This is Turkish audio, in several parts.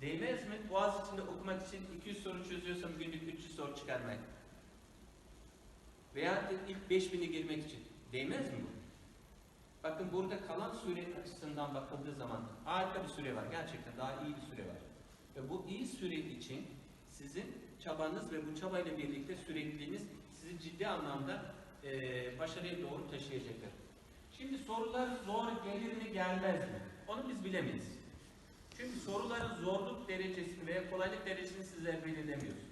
Değmez mi? Boğaz içinde okumak için 200 soru çözüyorsam günlük 300 soru çıkarmak. Veya ilk 5000'e girmek için. Değmez mi bu? Bakın burada kalan süre açısından bakıldığı zaman harika bir süre var. Gerçekten daha iyi bir süre var. Ve bu iyi süre için sizin çabanız ve bu çabayla birlikte sürekliliğiniz sizi ciddi anlamda eee başarıya doğru taşıyacaktır. Şimdi sorular zor gelir mi gelmez mi? Onu biz bilemeyiz. Çünkü soruların zorluk derecesini veya kolaylık derecesini sizler belirlemiyorsunuz.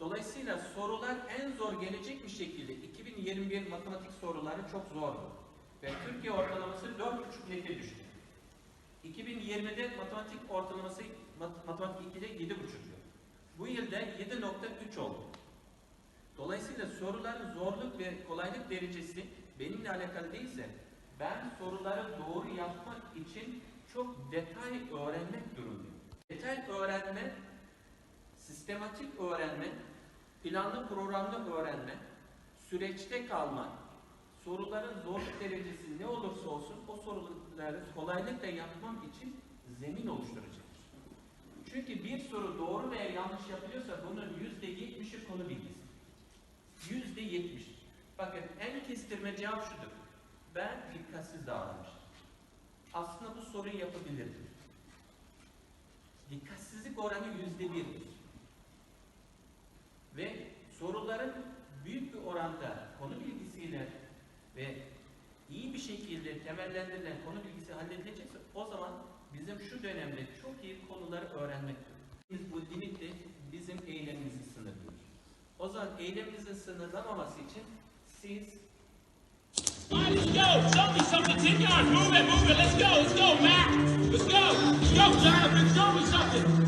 Dolayısıyla sorular en zor gelecek bir şekilde 2021 matematik soruları çok zordu. Ve Türkiye ortalaması 4,5 nete düştü. 2020'de matematik ortalaması mat- matematik 2'de 7,5'tu. Bu yılda 7,3 oldu. Dolayısıyla soruların zorluk ve kolaylık derecesi benimle alakalı değilse ben soruları doğru yapmak için çok detay öğrenmek durumundayım. Detay öğrenme, sistematik öğrenme, planlı programlı öğrenme, süreçte kalma, soruların zorluk derecesi ne olursa olsun o soruları kolaylıkla yapmam için zemin oluşturacaktır. Çünkü bir soru doğru veya yanlış yapılıyorsa bunun yüzde yetmişi konu bilgisi. Yüzde yetmiş. Bakın en kestirme cevap şudur. Ben dikkatsiz davranmışım. Aslında bu soruyu yapabilirdim. Dikkatsizlik oranı yüzde birdir. Ve soruların büyük bir oranda konu bilgisiyle ve iyi bir şekilde temellendirilen konu bilgisi halledilecekse o zaman bizim şu dönemde çok iyi konuları öğrenmektir. Biz bu limitte bizim eylemimizi sınırlıyor. O zaman eyleminizin sınırlamaması için siz Show me something. 10 yards. Move it, move it. Let's go. Let's go, Matt. Let's go. Let's go, Jonathan. Show me something.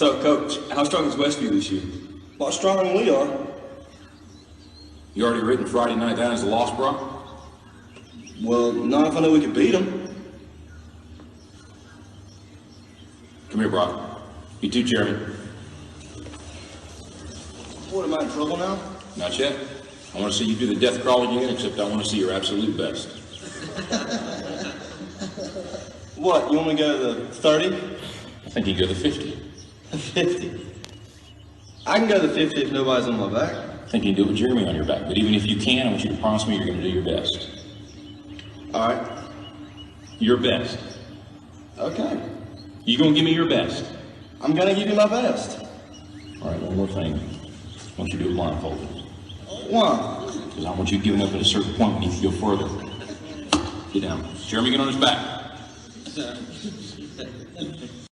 So, Coach, how strong is Westview this year? A lot stronger than we are. You already written Friday night down as a loss, bro? Well, not if I know we can beat them. Come here, Brock. You too, Jeremy. What, am I in trouble now? Not yet. I want to see you do the death crawl again, except I want to see your absolute best. What, you want me to go to the 30? I think you go to the 50. 50? I can go to the 50 if nobody's on my back. I think you can do it with Jeremy on your back. But even if you can, I want you to promise me you're going to do your best. All right. Your best. Okay. You going to give me your best? I'm gonna give you my best. All right, one more thing. I want you to do it blindfolded. Why? Because I want you giving up at a certain point when you can go further. Get down. Jeremy, get on his back.